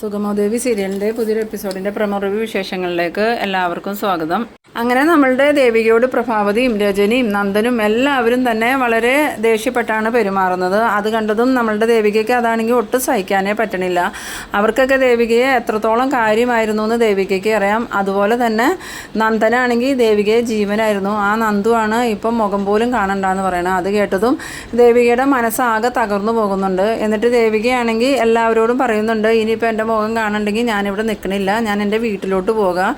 സുഗമോദേവി സീരിയലിന്റെ പുതിയൊരു എപ്പിസോഡിന്റെ promo review വിശേഷങ്ങളിലേക്ക് എല്ലാവർക്കും സ്വാഗതം. അങ്ങനെ നമ്മളുടെ ദേവികയോട് പ്രഭാവതിയും രജനിയും നന്ദനും എല്ലാവരും തന്നെ വളരെ ദേഷ്യപ്പെട്ടാണ് പെരുമാറുന്നത്. അത് കണ്ടതും നമ്മളുടെ ദേവികയ്ക്ക് അതാണെങ്കിൽ ഒട്ടും സഹിക്കാനേ പറ്റണില്ല. അവർക്കൊക്കെ ദേവികയെ എത്രത്തോളം കാര്യമായിരുന്നു എന്ന് ദേവികയ്ക്ക് അറിയാം. അതുപോലെ തന്നെ നന്ദനാണെങ്കിൽ ദേവികയെ ജീവനായിരുന്നു. ആ നന്ദുവാണ് ഇപ്പം മുഖം പോലും കാണണ്ടെന്ന് പറയണത്. അത് കേട്ടതും ദേവികയുടെ മനസ്സാകെ തകർന്നു പോകുന്നുണ്ട്. എന്നിട്ട് ദേവികയാണെങ്കിൽ എല്ലാവരോടും പറയുന്നുണ്ട് ഇനിയിപ്പോൾ എന്റെ മുഖം കാണണ്ടെങ്കിൽ ഞാനിവിടെ നിൽക്കണില്ല ഞാൻ എന്റെ വീട്ടിലോട്ട് പോകാം.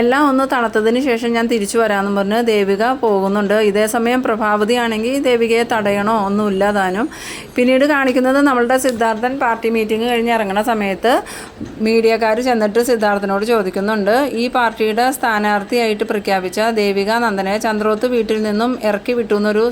എല്ലാം ഒന്ന് തണുത്തതിന് ശേഷം ഞാൻ തിരിച്ചു വരാമെന്ന് പറഞ്ഞ് ദേവിക പോകുന്നുണ്ട്. ഇതേ സമയം പ്രഭാവതി ആണെങ്കിൽ ദേവികയെ തടയണോ? ഒന്നുമില്ല താനും. പിന്നീട് കാണിക്കുന്നത് നമ്മളുടെ സിദ്ധാർത്ഥൻ പാർട്ടി മീറ്റിംഗ് കഴിഞ്ഞ് ഇറങ്ങുന്ന സമയത്ത് മീഡിയക്കാർ ചെന്നിട്ട് സിദ്ധാർത്ഥനോട് ചോദിക്കുന്നുണ്ട്. ഈ പാർട്ടിയുടെ സ്ഥാനാർത്ഥിയായിട്ട് പ്രഖ്യാപിച്ച ദേവിക നന്ദനെ ചന്ദ്രോത്ത് വീട്ടിൽ നിന്നും ഇറക്കി വിട്ടു എന്നൊരു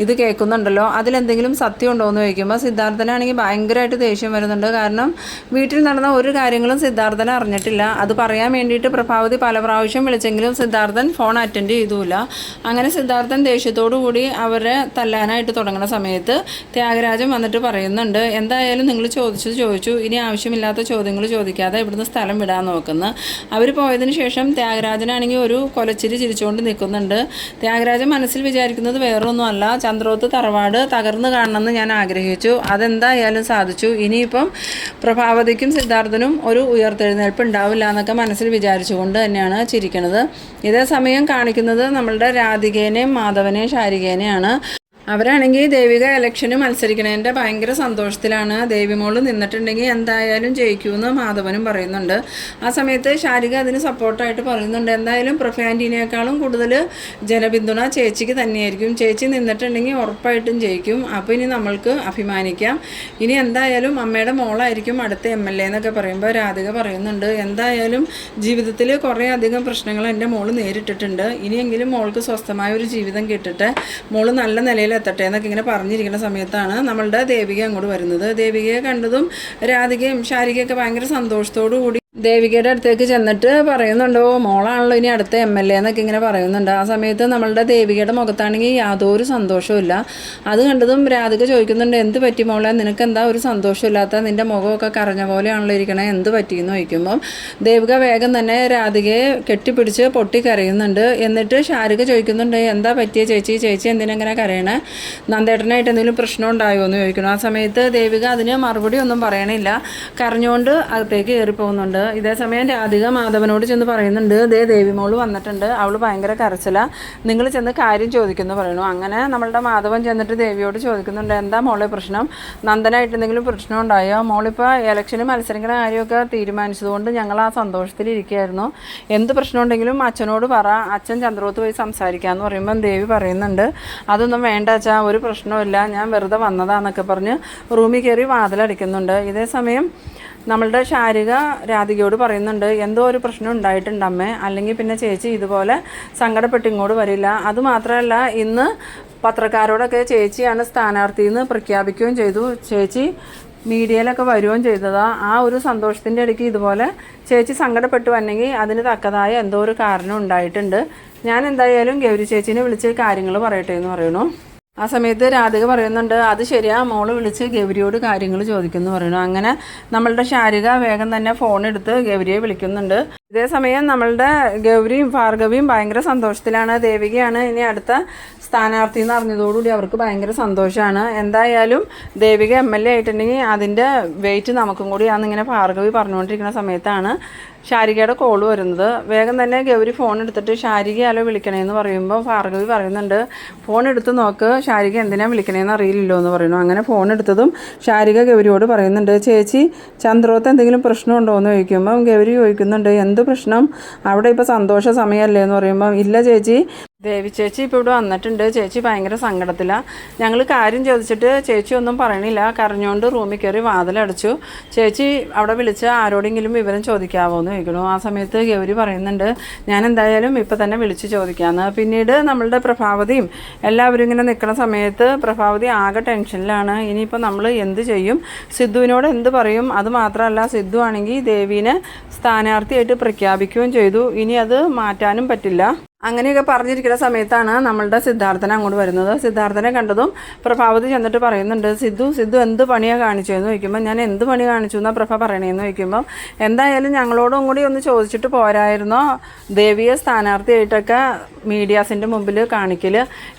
ഇത് കേൾക്കുന്നുണ്ടല്ലോ. അതിലെന്തെങ്കിലും സത്യം ഉണ്ടോ എന്ന് ചോദിക്കുമ്പോൾ സിദ്ധാർത്ഥനാണെങ്കിൽ ഭയങ്കരമായിട്ട് ദേഷ്യം വരുന്നുണ്ട്. കാരണം വീട്ടിൽ നടന്ന ഒരു കാര്യങ്ങളും സിദ്ധാർത്ഥൻ അറിഞ്ഞിട്ടില്ല. അത് പറയാൻ വേണ്ടിയിട്ട് പ്രഭാവതി പല പ്രാവശ്യം വിളിച്ചെങ്കിലും സിദ്ധാർത്ഥൻ ഫോൺ അറ്റൻഡ് ചെയ്തുമില്ല അങ്ങനെ സിദ്ധാർത്ഥൻ ദേഷ്യത്തോടു കൂടി അവരെ തല്ലാനായിട്ട് തുടങ്ങുന്ന സമയത്ത് ത്യാഗരാജൻ വന്നിട്ട് പറയുന്നുണ്ട് എന്തായാലും നിങ്ങൾ ചോദിച്ചത് ചോദിച്ചു. ഇനി ആവശ്യമില്ലാത്ത ചോദ്യങ്ങൾ ചോദിക്കാതെ ഇവിടുന്ന് സ്ഥലം വിടാൻ നോക്കുന്നു. അവർ പോയതിന് ശേഷം ത്യാഗരാജനാണെങ്കിൽ ഒരു കൊലച്ചിരി ചിരിച്ചുകൊണ്ട് നിൽക്കുന്നുണ്ട്. ത്യാഗരാജൻ മനസ്സിൽ വിചാരിക്കുന്നത് വേറൊന്നുമല്ല. ചന്ദ്രോത്ത് തറവാട് തകർന്നു കാണണമെന്ന് ഞാൻ ആഗ്രഹിച്ചു. അതെന്തായാലും സാധിച്ചു. ഇനിയിപ്പം പ്രഭാവതിക്കും സിദ്ധാർത്ഥനും ഒരു ഉയർത്തെഴുന്നേൽപ്പ് ഉണ്ടാവില്ല എന്നൊക്കെ മനസ്സിൽ വിചാരിച്ചുകൊണ്ട് തന്നെയാണ് ചിരിക്കുന്നത്. ഇതേ സമയം കാണിക്കുന്നത് നമ്മളുടെ രാധികേനെയും മാധവനെയും ശാരികേനെയാണ്. അവരാണെങ്കിൽ ദേവിക ഇലക്ഷന് മത്സരിക്കണതിന്റെ ഭയങ്കര സന്തോഷത്തിലാണ്. ദേവിമോൾ നിന്നിട്ടുണ്ടെങ്കിൽ എന്തായാലും ജയിക്കുമെന്ന് മാധവനും പറയുന്നുണ്ട്. ആ സമയത്ത് ശാരിക അതിന് സപ്പോർട്ടായിട്ട് പറയുന്നുണ്ട്. എന്തായാലും പ്രൊഫാന്റീനേക്കാളും കൂടുതൽ ജനപിന്തുണ ചേച്ചിക്ക് തന്നെയായിരിക്കും. ചേച്ചി നിന്നിട്ടുണ്ടെങ്കിൽ ഉറപ്പായിട്ടും ജയിക്കും. അപ്പോൾ ഇനി നമ്മൾക്ക് അഭിമാനിക്കാം. ഇനി എന്തായാലും അമ്മയുടെ മോളായിരിക്കും അടുത്ത എം എൽ എ എന്നൊക്കെ പറയുമ്പോൾ രാധിക പറയുന്നുണ്ട്. എന്തായാലും ജീവിതത്തിൽ കുറേ അധികം പ്രശ്നങ്ങൾ എന്റെ മോൾ നേരിട്ടിട്ടുണ്ട്. ഇനിയെങ്കിലും മോൾക്ക് സ്വസ്ഥമായ ഒരു ജീവിതം കിട്ടട്ടെ. മോൾ നല്ല നിലയിൽ എത്തട്ടെ എന്നൊക്കെ ഇങ്ങനെ പറഞ്ഞിരിക്കുന്ന സമയത്താണ് നമ്മളുടെ ദേവിക അങ്ങോട്ട് വരുന്നത്. ദേവികയെ കണ്ടതും രാധികയും ശാരികയൊക്കെ ഭയങ്കര സന്തോഷത്തോടു കൂടി ദേവികയുടെ അടുത്തേക്ക് ചെന്നിട്ട് പറയുന്നുണ്ടോ മോളാണല്ലോ ഇനി അടുത്ത എം എൽ എ എന്നൊക്കെ ഇങ്ങനെ പറയുന്നുണ്ട്. ആ സമയത്ത് നമ്മളുടെ ദേവികയുടെ മുഖത്താണെങ്കിൽ യാതൊരു സന്തോഷവും അത് കണ്ടതും രാധിക ചോദിക്കുന്നുണ്ട് എന്ത് പറ്റി മോളെ? നിനക്ക് എന്താ ഒരു സന്തോഷമില്ലാത്ത നിന്റെ മുഖമൊക്കെ കറഞ്ഞ പോലെയാണല്ലോ ഇരിക്കണേ? എന്ത് പറ്റിയെന്ന് ചോദിക്കുമ്പം ദേവിക വേഗം തന്നെ രാധികയെ കെട്ടിപ്പിടിച്ച് പൊട്ടിക്കരയുന്നുണ്ട്. എന്നിട്ട് ഷാരുഖ ചോദിക്കുന്നുണ്ട് എന്താ പറ്റിയ ചേച്ചി? ചേച്ചി എന്തിനെങ്ങനെ കരയണേ? നന്ദേട്ടനായിട്ട് എന്തെങ്കിലും പ്രശ്നം ഉണ്ടായോ? എന്ന് ചോദിക്കുന്നു. ആ സമയത്ത് ദേവിക അതിന് മറുപടി ഒന്നും പറയണില്ല. കരഞ്ഞുകൊണ്ട് അകത്തേക്ക് കയറി പോകുന്നുണ്ട് ഇതേസമയം രാധിക മാധവനോട് ചെന്ന് പറയുന്നുണ്ട് ദേ ദേവിമോൾ വന്നിട്ടുണ്ട് അവൾ ഭയങ്കര കരച്ചില. നിങ്ങൾ ചെന്ന് കാര്യം ചോദിക്കുന്നു പറയുന്നു. അങ്ങനെ നമ്മളുടെ മാധവൻ ചെന്നിട്ട് ദേവിയോട് ചോദിക്കുന്നുണ്ട് എന്താ മോളെ പ്രശ്നം? നന്ദനായിട്ട് എന്തെങ്കിലും പ്രശ്നം ഉണ്ടായോ? മോളിപ്പോൾ ഇലക്ഷന് മത്സരിക്കുന്ന കാര്യമൊക്കെ തീരുമാനിച്ചതുകൊണ്ട് ഞങ്ങൾ ആ സന്തോഷത്തിൽ ഇരിക്കുകയായിരുന്നു. എന്ത് പ്രശ്നം ഉണ്ടെങ്കിലും അച്ഛനോട് പറ. അച്ഛൻ ചന്ദ്രോത്ത് പോയി സംസാരിക്കാമെന്ന് പറയുമ്പം ദേവി പറയുന്നുണ്ട് അതൊന്നും വേണ്ട അച്ഛാ ഒരു പ്രശ്നവുമില്ല. ഞാൻ വെറുതെ വന്നതാന്നൊക്കെ പറഞ്ഞ് റൂമിൽ കയറി വാതിലടിക്കുന്നുണ്ട് ഇതേ സമയം നമ്മളുടെ ശാരിക രാധികയോട് പറയുന്നുണ്ട് എന്തോ ഒരു പ്രശ്നം ഉണ്ടായിട്ടുണ്ട് അമ്മേ. അല്ലെങ്കിൽ പിന്നെ ചേച്ചി ഇതുപോലെ സങ്കടപ്പെട്ട് ഇങ്ങോട്ട് വരില്ല. അതുമാത്രമല്ല ഇന്ന് പത്രക്കാരോടൊക്കെ ചേച്ചിയാണ് സ്ഥാനാർത്ഥി എന്ന് പ്രഖ്യാപിക്കുകയും ചെയ്തു. ചേച്ചി മീഡിയയിലൊക്കെ വരികയും ചെയ്തതാ. ആ ഒരു സന്തോഷത്തിന്റെ ഇടയ്ക്ക് ഇതുപോലെ ചേച്ചി സങ്കടപ്പെട്ടു വന്നെങ്കിൽ അതിന് തക്കതായ എന്തോ ഒരു കാരണം ഉണ്ടായിട്ടുണ്ട്. ഞാൻ എന്തായാലും ഗൗരി ചേച്ചീനെ വിളിച്ച് കാര്യങ്ങൾ പറയട്ടെ എന്ന് പറയണു ആ സമയത്ത് രാധിക പറയുന്നുണ്ട് അത് ശരിയാ മോൾ വിളിച്ച് ഗൗരിയോട് കാര്യങ്ങൾ ചോദിക്കുന്നു പറയുന്നു. അങ്ങനെ നമ്മളുടെ ശാരിക വേഗം തന്നെ ഫോൺ എടുത്ത് ഗൗരിയെ വിളിക്കുന്നുണ്ട്. ഇതേ സമയം നമ്മളുടെ ഗൗരിയും ഭാർഗവിയും ഭയങ്കര സന്തോഷത്തിലാണ്. ദേവികയാണ് ഇനി അടുത്ത സ്ഥാനാർത്ഥി എന്ന് അറിഞ്ഞതോടുകൂടി അവർക്ക് ഭയങ്കര സന്തോഷമാണ്. എന്തായാലും ദേവിക എം എൽ എ ആയിട്ടുണ്ടെങ്കിൽ അതിന്റെ വെയിറ്റ് നമുക്കും കൂടി ഇങ്ങനെ ഭാർഗവി പറഞ്ഞുകൊണ്ടിരിക്കുന്ന സമയത്താണ് ശാരികയുടെ കോൾ വരുന്നത്. വേഗം തന്നെ ഗൗരി ഫോൺ എടുത്തിട്ട് ശാരികയാലോ വിളിക്കണേന്ന് പറയുമ്പോൾ ഭാർഗവി പറയുന്നുണ്ട് ഫോൺ എടുത്ത് നോക്ക് ശാരിക എന്തിനാ വിളിക്കണേന്ന് അറിയില്ലല്ലോ എന്ന് പറയുന്നു. അങ്ങനെ ഫോൺ എടുത്തതും ശാരിക ഗൗരിയോട് പറയുന്നുണ്ട് ചേച്ചി ചന്ദ്രോത്ത് എന്തെങ്കിലും പ്രശ്നമുണ്ടോ എന്ന് ചോദിക്കുമ്പം ഗൗരി ചോദിക്കുന്നുണ്ട് എന്ത് പ്രശ്നം. അവിടെ ഇപ്പോൾ സന്തോഷ സമയമല്ലേ എന്ന് പറയുമ്പം ഇല്ല ചേച്ചി ദേവി ചേച്ചി ഇപ്പോൾ ഇവിടെ വന്നിട്ടുണ്ട്. ചേച്ചി ഭയങ്കര സങ്കടത്തിലാണ് ഞങ്ങൾ കാര്യം ചോദിച്ചിട്ട് ചേച്ചി ഒന്നും പറയണില്ല. കരഞ്ഞുകൊണ്ട് റൂമിൽ കയറി വാതിലടച്ചു. ചേച്ചി അവിടെ വിളിച്ച് ആരോടെങ്കിലും വിവരം ചോദിക്കാവോ എന്ന് ചോദിക്കണു. ആ സമയത്ത് ഗൗരി പറയുന്നുണ്ട് ഞാൻ എന്തായാലും ഇപ്പം തന്നെ വിളിച്ച് ചോദിക്കാമെന്ന് പിന്നീട് നമ്മളുടെ പ്രഭാവതിയും എല്ലാവരും ഇങ്ങനെ നിൽക്കുന്ന സമയത്ത് പ്രഭാവതി ആകെ ടെൻഷനിലാണ്. ഇനിയിപ്പോൾ നമ്മൾ എന്ത് ചെയ്യും? സിദ്ധുവിനോട് എന്ത് പറയും? അത് മാത്രമല്ല സിദ്ധു ആണെങ്കിൽ ദേവീനെ സ്ഥാനാർത്ഥിയായിട്ട് പ്രഖ്യാപിക്കുകയും ചെയ്തു. ഇനി അത് മാറ്റാനും പറ്റില്ല. അങ്ങനെയൊക്കെ പറഞ്ഞിരിക്കുന്ന സമയത്താണ് നമ്മളുടെ സിദ്ധാർത്ഥന അങ്ങോട്ട് വരുന്നത്. സിദ്ധാർത്ഥനെ കണ്ടതും പ്രഭാവതി ചെന്നിട്ട് പറയുന്നുണ്ട് സിദ്ധു സിദ്ധു എന്ത് പണിയാണ് കാണിച്ചു? എന്ന് ചോദിക്കുമ്പോൾ ഞാൻ എന്ത് പണി കാണിച്ചു? എന്നാണ് പ്രഭ പറയണേന്ന് ചോദിക്കുമ്പോൾ എന്തായാലും ഞങ്ങളോടും കൂടി ഒന്ന് ചോദിച്ചിട്ട് പോരായിരുന്നോ? ദേവിയെ സ്ഥാനാർത്ഥിയായിട്ടൊക്കെ മീഡിയാസിന്റെ മുമ്പിൽ കാണിക്കൽ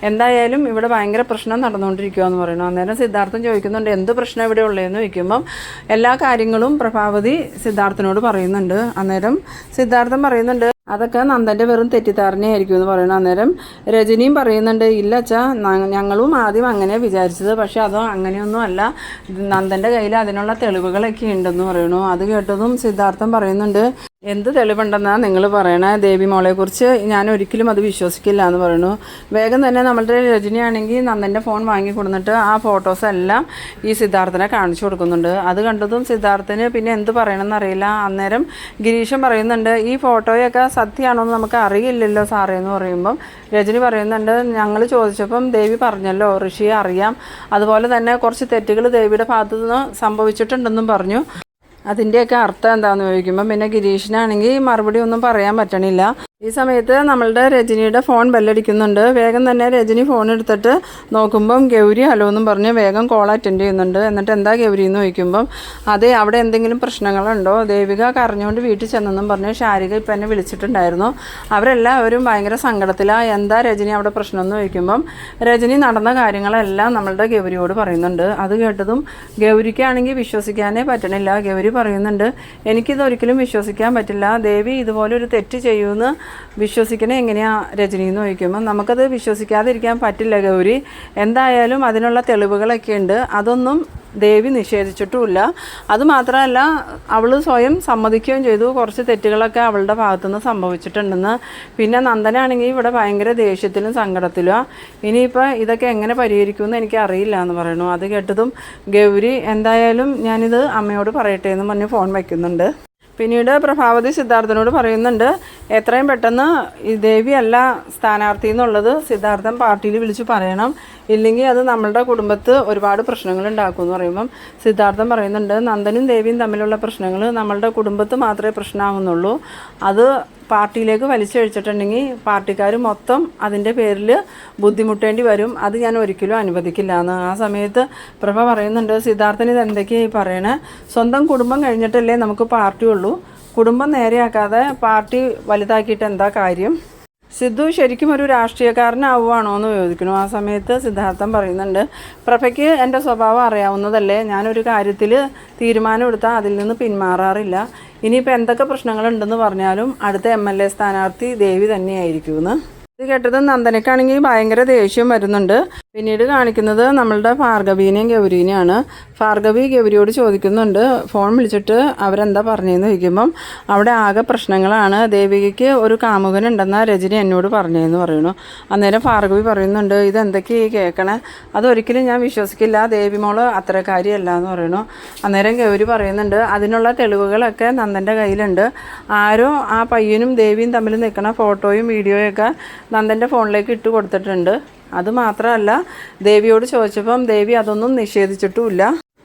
എന്തായാലും ഇവിടെ ഭയങ്കര പ്രശ്നം നടന്നുകൊണ്ടിരിക്കുകയെന്ന് പറയുന്നു. അന്നേരം സിദ്ധാർത്ഥൻ ചോദിക്കുന്നുണ്ട് എന്ത് പ്രശ്നം ഇവിടെ ഉള്ളതെന്ന്? ചോദിക്കുമ്പം എല്ലാ കാര്യങ്ങളും പ്രഭാവതി സിദ്ധാർത്ഥനോട് പറയുന്നുണ്ട്. അന്നേരം സിദ്ധാർത്ഥൻ പറയുന്നുണ്ട് അതൊക്കെ നന്ദന്റെ വെറും തെറ്റിദ്ധാരണയായിരിക്കും എന്ന് പറയുന്നു. അന്നേരം രജനിയും പറയുന്നുണ്ട് ഇല്ല അച്ഛാ ഞങ്ങളും ആദ്യം അങ്ങനെ വിചാരിച്ചത്. പക്ഷെ അതോ അങ്ങനെയൊന്നും അല്ല. നന്ദന്റെ കയ്യിൽ അതിനുള്ള തെളിവുകളൊക്കെ ഉണ്ടെന്ന് പറയുന്നു. അത് കേട്ടതും സിദ്ധാർത്ഥൻ പറയുന്നുണ്ട് എന്ത് തെളിവുണ്ടെന്നാണ് നിങ്ങൾ പറയണ? ദേവി മോളെക്കുറിച്ച് ഞാൻ ഒരിക്കലും അത് വിശ്വസിക്കില്ല എന്ന് പറയുന്നു. വേഗം തന്നെ നമ്മളുടെ രജനിയാണെങ്കിൽ നന്ദന്റെ ഫോൺ വാങ്ങി കൊടുത്തിട്ട് ആ ഫോട്ടോസ് എല്ലാം ഈ സിദ്ധാർത്ഥനെ കാണിച്ചു കൊടുക്കുന്നുണ്ട്. അത് കണ്ടതും സിദ്ധാർത്ഥന് പിന്നെ എന്ത് പറയണമെന്ന് അറിയില്ല. അന്നേരം ഗിരീഷൻ പറയുന്നുണ്ട് ഈ ഫോട്ടോയൊക്കെ സത്യമാണോ എന്ന് നമുക്ക് അറിയില്ലല്ലോ സാറേ എന്ന് പറയുമ്പം രജനി പറയുന്നുണ്ട് ഞങ്ങൾ ചോദിച്ചപ്പം ദേവി പറഞ്ഞല്ലോ ഋഷിയെ അറിയാം. അതുപോലെ തന്നെ കുറച്ച് തെറ്റുകൾ ദേവിയുടെ ഭാഗത്തു നിന്ന് സംഭവിച്ചിട്ടുണ്ടെന്നും പറഞ്ഞു. അതിന്റെയൊക്കെ അർത്ഥം എന്താണെന്ന് ചോദിക്കുമ്പോൾ പിന്നെ ഗിരീഷിനാണെങ്കിൽ മറുപടി ഒന്നും പറയാൻ പറ്റണില്ല. ഈ സമയത്ത് നമ്മളുടെ രജനിയുടെ ഫോൺ ബെല്ലടിക്കുന്നുണ്ട്. വേഗം തന്നെ രജനി ഫോൺ എടുത്തിട്ട് നോക്കുമ്പം ഗൗരി ഹലോ എന്നും പറഞ്ഞ് വേഗം കോൾ അറ്റൻഡ് ചെയ്യുന്നുണ്ട്. എന്നിട്ട് എന്താ ഗൗരി എന്ന് ചോദിക്കുമ്പം അതെ അവിടെ എന്തെങ്കിലും പ്രശ്നങ്ങളുണ്ടോ? ദേവിക കരഞ്ഞുകൊണ്ട് വീട്ടിൽ ചെന്നെന്നും പറഞ്ഞ് ശാരിക ഇപ്പം എന്നെ വിളിച്ചിട്ടുണ്ടായിരുന്നു. അവരെല്ലാവരും ഭയങ്കര സങ്കടത്തിലാണ് എന്താ രജനി അവിടെ പ്രശ്നം എന്ന് ചോദിക്കുമ്പം രജനി നടന്ന കാര്യങ്ങളെല്ലാം നമ്മളുടെ ഗൗരിയോട് പറയുന്നുണ്ട്. അത് കേട്ടതും ഗൗരിക്കാണെങ്കിൽ വിശ്വസിക്കാനേ പറ്റണില്ല. ഗൗരി പറയുന്നുണ്ട് എനിക്കിതൊരിക്കലും വിശ്വസിക്കാൻ പറ്റില്ല. ദേവി ഇതുപോലെ ഒരു തെറ്റ് ചെയ്യുമെന്ന് വിശ്വസിക്കണേ എങ്ങനെയാണ് രജനി എന്ന് ചോദിക്കുമ്പോൾ നമുക്കത് വിശ്വസിക്കാതിരിക്കാൻ പറ്റില്ല ഗൗരി. എന്തായാലും അതിനുള്ള തെളിവുകളൊക്കെ ഉണ്ട്. അതൊന്നും ദേവി നിഷേധിച്ചിട്ടുമില്ല. അതുമാത്രമല്ല അവൾ സ്വയം സമ്മതിക്കുകയും ചെയ്തു. കുറച്ച് തെറ്റുകളൊക്കെ അവളുടെ ഭാഗത്തുനിന്ന് സംഭവിച്ചിട്ടുണ്ടെന്ന്. പിന്നെ നന്ദനാണെങ്കിൽ ഇവിടെ ഭയങ്കര ദേഷ്യത്തിലും സങ്കടത്തിലും ഇനിയിപ്പോൾ ഇതൊക്കെ എങ്ങനെ പരിഹരിക്കുമെന്ന് എനിക്ക് അറിയില്ല എന്ന് പറയുന്നു. അത് കേട്ടതും ഗൗരി എന്തായാലും ഞാനിത് അമ്മയോട് പറയട്ടെ എന്ന് പറഞ്ഞ് ഫോൺ വയ്ക്കുന്നുണ്ട്. പിന്നീട് പ്രഭാവതി സിദ്ധാർത്ഥനോട് പറയുന്നുണ്ട് എത്രയും പെട്ടെന്ന് ഈ ദേവി അല്ല സ്ഥാനാർത്ഥി എന്നുള്ളത് സിദ്ധാർത്ഥൻ പാർട്ടിയിൽ വിളിച്ച് പറയണം. ഇല്ലെങ്കിൽ അത് നമ്മളുടെ കുടുംബത്ത് ഒരുപാട് പ്രശ്നങ്ങൾ ഉണ്ടാക്കും എന്ന് പറയുമ്പം സിദ്ധാർത്ഥൻ പറയുന്നുണ്ട് നന്ദനും ദേവിയും തമ്മിലുള്ള പ്രശ്നങ്ങൾ നമ്മളുടെ കുടുംബത്ത് മാത്രമേ പ്രശ്നമാകുന്നുള്ളൂ അത് പാർട്ടിയിലേക്ക് വലിച്ചഴിച്ചിട്ടുണ്ടെങ്കിൽ പാർട്ടിക്കാർ മൊത്തം അതിന്റെ പേരിൽ ബുദ്ധിമുട്ടേണ്ടി വരും. അത് ഞാൻ ഒരിക്കലും അനുവദിക്കില്ല. എന്ന് ആ സമയത്ത് പ്രഭ പറയുന്നുണ്ട് സിദ്ധാർത്ഥന് ഇത് എന്തൊക്കെയായി പറയണേ? സ്വന്തം കുടുംബം കഴിഞ്ഞിട്ടല്ലേ നമുക്ക് പാർട്ടി ഉള്ളൂ. കുടുംബം നേരെയാക്കാതെ പാർട്ടി വലുതാക്കിയിട്ട് എന്താ കാര്യം? സിദ്ധു ശരിക്കും ഒരു രാഷ്ട്രീയക്കാരനാവുകയാണോ എന്ന് ചോദിക്കുന്നു. ആ സമയത്ത് സിദ്ധാർത്ഥം പറയുന്നുണ്ട് പ്രഭയ്ക്ക് എന്റെ സ്വഭാവം അറിയാവുന്നതല്ലേ. ഞാനൊരു കാര്യത്തിൽ തീരുമാനമെടുത്താൽ അതിൽ നിന്ന് പിന്മാറാറില്ല. ഇനിയിപ്പോൾ എന്തൊക്കെ പ്രശ്നങ്ങളുണ്ടെന്ന് പറഞ്ഞാലും അടുത്ത എം എൽ എ സ്ഥാനാർത്ഥി ദേവി തന്നെയായിരിക്കുമെന്ന്. ഇത് കേട്ടത് നന്ദനക്കാണെങ്കിൽ ഭയങ്കര ദേഷ്യം വരുന്നുണ്ട്. പിന്നീട് കാണിക്കുന്നത് നമ്മളുടെ ഭാർഗവീനെയും ഗൗരീനെയാണ്. ഭാർഗവി ഗൗരിയോട് ചോദിക്കുന്നുണ്ട് ഫോൺ വിളിച്ചിട്ട് അവരെന്താ പറഞ്ഞതെന്ന് ചോദിക്കുമ്പം അവിടെ ആകെ പ്രശ്നങ്ങളാണ്. ദേവികയ്ക്ക് ഒരു കാമുകൻ കാമുകനുണ്ടെന്ന രജനി എന്നോട് പറഞ്ഞതെന്ന് പറയുന്നു. അന്നേരം ഭാർഗവി പറയുന്നുണ്ട് ഇതെന്തൊക്കെ ഈ കേൾക്കണേ അതൊരിക്കലും ഞാൻ വിശ്വസിക്കില്ല. ദേവി അത്ര കാര്യമല്ല എന്ന് പറയുന്നു. അന്നേരം ഗൗരി പറയുന്നുണ്ട് അതിനുള്ള തെളിവുകളൊക്കെ നന്ദന്റെ കയ്യിലുണ്ട്. ആരോ ആ പയ്യനും ദേവിയും തമ്മിൽ നിൽക്കുന്ന ഫോട്ടോയും വീഡിയോയൊക്കെ നന്ദന്റെ ഫോണിലേക്ക് ഇട്ട് കൊടുത്തിട്ടുണ്ട്. അത് മാത്രമല്ല ദേവിയോട് ചോദിച്ചപ്പം ദേവി അതൊന്നും നിഷേധിച്ചിട്ടുമില്ല.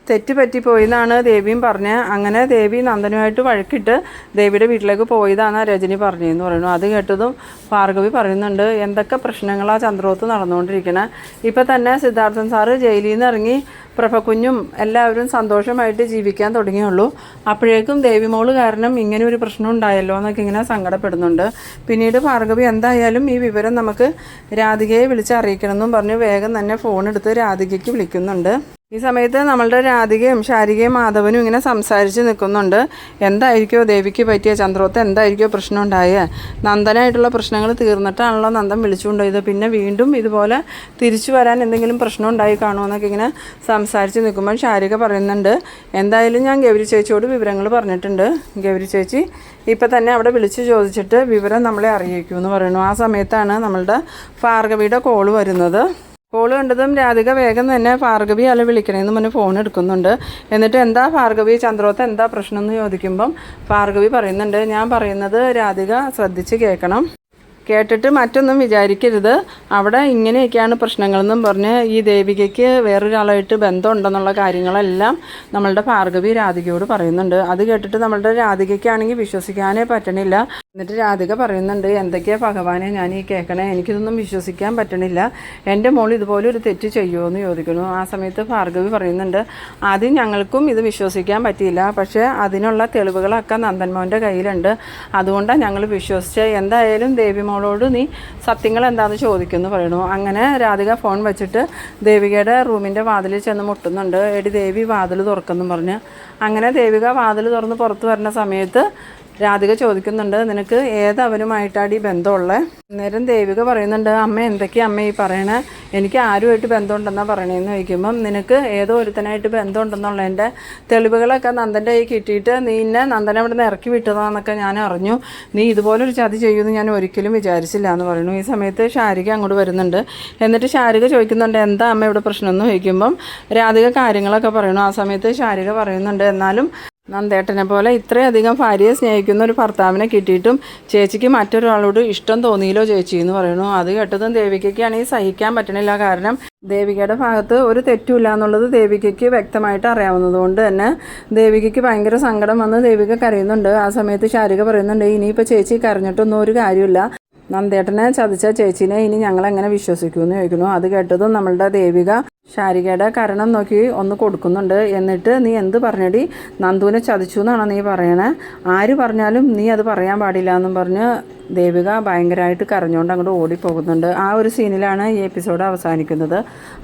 തെറ്റ് പറ്റിപ്പോയി എന്നാണ് ദേവിയും പറഞ്ഞത്. അങ്ങനെ ദേവി നന്ദനുമായിട്ട് വഴക്കിട്ട് ദേവിയുടെ വീട്ടിലേക്ക് പോയതാണ് രജനി പറഞ്ഞതെന്ന് പറയുന്നു അത് കേട്ടതും ഭാർഗവി പറയുന്നുണ്ട് എന്തൊക്കെ പ്രശ്നങ്ങളാണ് ചന്ദ്രോത്ത് നടന്നുകൊണ്ടിരിക്കണേ? ഇപ്പം തന്നെ സിദ്ധാർത്ഥൻ സാറ് ജയിലിൽ നിന്ന് ഇറങ്ങി പ്രഭക്കുഞ്ഞും എല്ലാവരും സന്തോഷമായിട്ട് ജീവിക്കാൻ തുടങ്ങിയുള്ളൂ. അപ്പോഴേക്കും ദേവിമോൾ കാരണം ഇങ്ങനെ ഒരു പ്രശ്നം ഉണ്ടായല്ലോ എന്നൊക്കെ ഇങ്ങനെ സങ്കടപ്പെടുന്നുണ്ട്. പിന്നീട് ഭാർഗവി എന്തായാലും ഈ വിവരം നമുക്ക് രാധികയെ വിളിച്ച് അറിയിക്കണമെന്നും പറഞ്ഞ് വേഗം തന്നെ ഫോൺ എടുത്ത് രാധികയ്ക്ക് വിളിക്കുന്നുണ്ട്. ഈ സമയത്ത് നമ്മളുടെ രാധികയും ശാരികയും മാധവനും ഇങ്ങനെ സംസാരിച്ച് നിൽക്കുന്നുണ്ട്. എന്തായിരിക്കോ ദേവിക്ക് പറ്റിയ ചന്ദ്രോത്ത്? എന്തായിരിക്കോ പ്രശ്നം ഉണ്ടായേ? നന്ദനായിട്ടുള്ള പ്രശ്നങ്ങൾ തീർന്നിട്ടാണല്ലോ നന്ദൻ വിളിച്ചുകൊണ്ടുപോയത് പിന്നെ വീണ്ടും ഇതുപോലെ തിരിച്ചു വരാൻ എന്തെങ്കിലും പ്രശ്നം ഉണ്ടായി കാണുമോ എന്നൊക്കെ ഇങ്ങനെ സംസാരിച്ച് നിൽക്കുമ്പോൾ ശാരിക പറയുന്നുണ്ട്. എന്തായാലും ഞാൻ ഗൗരി ചേച്ചിയോട് വിവരങ്ങൾ പറഞ്ഞിട്ടുണ്ട്. ഗൗരി ചേച്ചി ഇപ്പം തന്നെ അവിടെ വിളിച്ച് ചോദിച്ചിട്ട് വിവരം നമ്മളെ അറിയിക്കുമെന്ന് പറയുന്നു. ആ സമയത്താണ് നമ്മളുടെ ഭാർഗവിയുടെ കോൾ വരുന്നത്. കോൾ കണ്ടതും രാധിക വേഗം തന്നെ ഭാർഗവി അല്ല വിളിക്കണേന്ന് മുന്നേ ഫോൺ എടുക്കുന്നുണ്ട്. എന്നിട്ട് എന്താ ഭാർഗവി ചന്ദ്രോത്ത് എന്താ പ്രശ്നം എന്ന് ചോദിക്കുമ്പം ഭാർഗവി പറയുന്നുണ്ട് ഞാൻ പറയുന്നത് രാധിക ശ്രദ്ധിച്ച് കേൾക്കണം. കേട്ടിട്ട് മറ്റൊന്നും വിചാരിക്കരുത്. അവിടെ ഇങ്ങനെയൊക്കെയാണ് പ്രശ്നങ്ങളെന്നും പറഞ്ഞ് ഈ ദേവികയ്ക്ക് വേറൊരാളായിട്ട് ബന്ധമുണ്ടെന്നുള്ള കാര്യങ്ങളെല്ലാം നമ്മളുടെ ഭാർഗവി രാധികയോട് പറയുന്നുണ്ട്. അത് കേട്ടിട്ട് നമ്മളുടെ രാധികയ്ക്കാണെങ്കിൽ വിശ്വസിക്കാനേ പറ്റണില്ല. എന്നിട്ട് രാധിക പറയുന്നുണ്ട് എന്തൊക്കെയാ ഭഗവാനെ ഞാൻ ഈ കേൾക്കണേ എനിക്കിതൊന്നും വിശ്വസിക്കാൻ പറ്റണില്ല. എന്റെ മോൾ ഇതുപോലെ ഒരു തെറ്റ് ചെയ്യുമോ എന്ന് ചോദിക്കുന്നു. ആ സമയത്ത് ഭാർഗവി പറയുന്നുണ്ട് ആദ്യം ഞങ്ങൾക്കും ഇത് വിശ്വസിക്കാൻ പറ്റിയില്ല. പക്ഷേ അതിനുള്ള തെളിവുകളൊക്കെ നന്ദൻമോന്റെ കയ്യിലുണ്ട്. അതുകൊണ്ടാണ് ഞങ്ങൾ വിശ്വസിച്ച്. എന്തായാലും ദേവി മോളോട് നീ സത്യങ്ങൾ എന്താണെന്ന് ചോദിക്കുമെന്ന് പറയണു. അങ്ങനെ രാധിക ഫോൺ വെച്ചിട്ട് ദേവികയുടെ റൂമിന്റെ വാതിലിൽ ചെന്ന് മുട്ടുന്നുണ്ട്. എടി ദേവി വാതിൽ തുറക്കുന്നു പറഞ്ഞ്. അങ്ങനെ ദേവിക വാതിൽ തുറന്ന് പുറത്ത് വരുന്ന സമയത്ത് രാധിക ചോദിക്കുന്നുണ്ട് നിനക്ക് ഏത് അവനുമായിട്ടാണ് ഈ ബന്ധമുള്ളത് അന്നേരം ദേവിക പറയുന്നുണ്ട് അമ്മ എന്തൊക്കെയാ അമ്മ ഈ പറയണേ? എനിക്ക് ആരുമായിട്ട് ബന്ധമുണ്ടെന്നാണ് പറയണേന്ന് ചോദിക്കുമ്പം നിനക്ക് ഏതോ ഒരുത്തനായിട്ട് ബന്ധമുണ്ടെന്നുള്ളതിന്റെ തെളിവുകളൊക്കെ നന്ദന്റെ കയ്യിൽ കിട്ടിയിട്ട് നീ എന്നെ നന്ദനെ അവിടെ നിന്ന് ഇറക്കി വിട്ടതാന്നൊക്കെ ഞാൻ അറിഞ്ഞു. നീ ഇതുപോലൊരു ചതി ചെയ്യുമെന്ന് ഞാൻ ഒരിക്കലും വിചാരിച്ചില്ല എന്ന് പറയുന്നു. ഈ സമയത്ത് ശാരിക അങ്ങോട്ട് വരുന്നുണ്ട്. എന്നിട്ട് ശാരിക ചോദിക്കുന്നുണ്ട് എന്താ അമ്മ ഇവിടെ പ്രശ്നമെന്ന് ചോദിക്കുമ്പം രാധിക കാര്യങ്ങളൊക്കെ പറയണു ആ സമയത്ത് ശാരിക പറയുന്നുണ്ട് എന്നാലും നന്ദേട്ടനെ പോലെ ഇത്രയധികം ഭാര്യയെ സ്നേഹിക്കുന്ന ഒരു ഭർത്താവിനെ കിട്ടിയിട്ടും ചേച്ചിക്ക് മറ്റൊരാളോട് ഇഷ്ടം തോന്നിയില്ലോ ചേച്ചി എന്ന് പറയുന്നു. അത് കേട്ടതും ദേവികയ്ക്കാണെങ്കിൽ സഹിക്കാൻ പറ്റണില്ല. കാരണം ദേവികയുടെ ഭാഗത്ത് ഒരു തെറ്റുമില്ല എന്നുള്ളത് ദേവികയ്ക്ക് വ്യക്തമായിട്ട് അറിയാവുന്നതുകൊണ്ട് തന്നെ ദേവികയ്ക്ക് ഭയങ്കര സങ്കടം വന്ന് ദേവിക കരയുന്നുണ്ട്. ആ സമയത്ത് ശാരിക പറയുന്നുണ്ട് ഇനിയിപ്പോൾ ചേച്ചി കരഞ്ഞിട്ടൊന്നും ഒരു കാര്യമില്ല. നന്ദേട്ടനെ ചതിച്ച ചേച്ചിനെ ഇനി ഞങ്ങൾ എങ്ങനെ വിശ്വസിക്കുമെന്ന് ചോദിക്കുന്നു. അത് കേട്ടതും നമ്മളുടെ ദേവിക ശാരികയുടെ കരണം നോക്കി ഒന്ന് കൊടുക്കുന്നുണ്ട്. എന്നിട്ട് നീ എന്ത് പറഞ്ഞടി? നന്ദുവിനെ ചതിച്ചു എന്നാണ് നീ പറയണേ? ആര് പറഞ്ഞാലും നീ അത് പറയാൻ പാടില്ല എന്നും പറഞ്ഞ് ദേവിക ഭയങ്കരമായിട്ട് കരഞ്ഞുകൊണ്ട് അങ്ങോട്ട് ഓടിപ്പോകുന്നുണ്ട്. ആ ഒരു സീനിലാണ് ഈ എപ്പിസോഡ് അവസാനിക്കുന്നത്.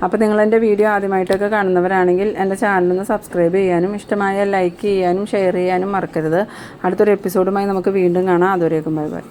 അപ്പോൾ നിങ്ങൾ എന്റെ വീഡിയോ ആദ്യമായിട്ടൊക്കെ കാണുന്നവരാണെങ്കിൽ എന്റെ ചാനലൊന്ന് സബ്സ്ക്രൈബ് ചെയ്യാനും ഇഷ്ടമായ ലൈക്ക് ചെയ്യാനും ഷെയർ ചെയ്യാനും മറക്കരുത്. അടുത്തൊരു എപ്പിസോഡുമായി നമുക്ക് വീണ്ടും കാണാം. അതുവരേക്കും ബൈ ബൈ.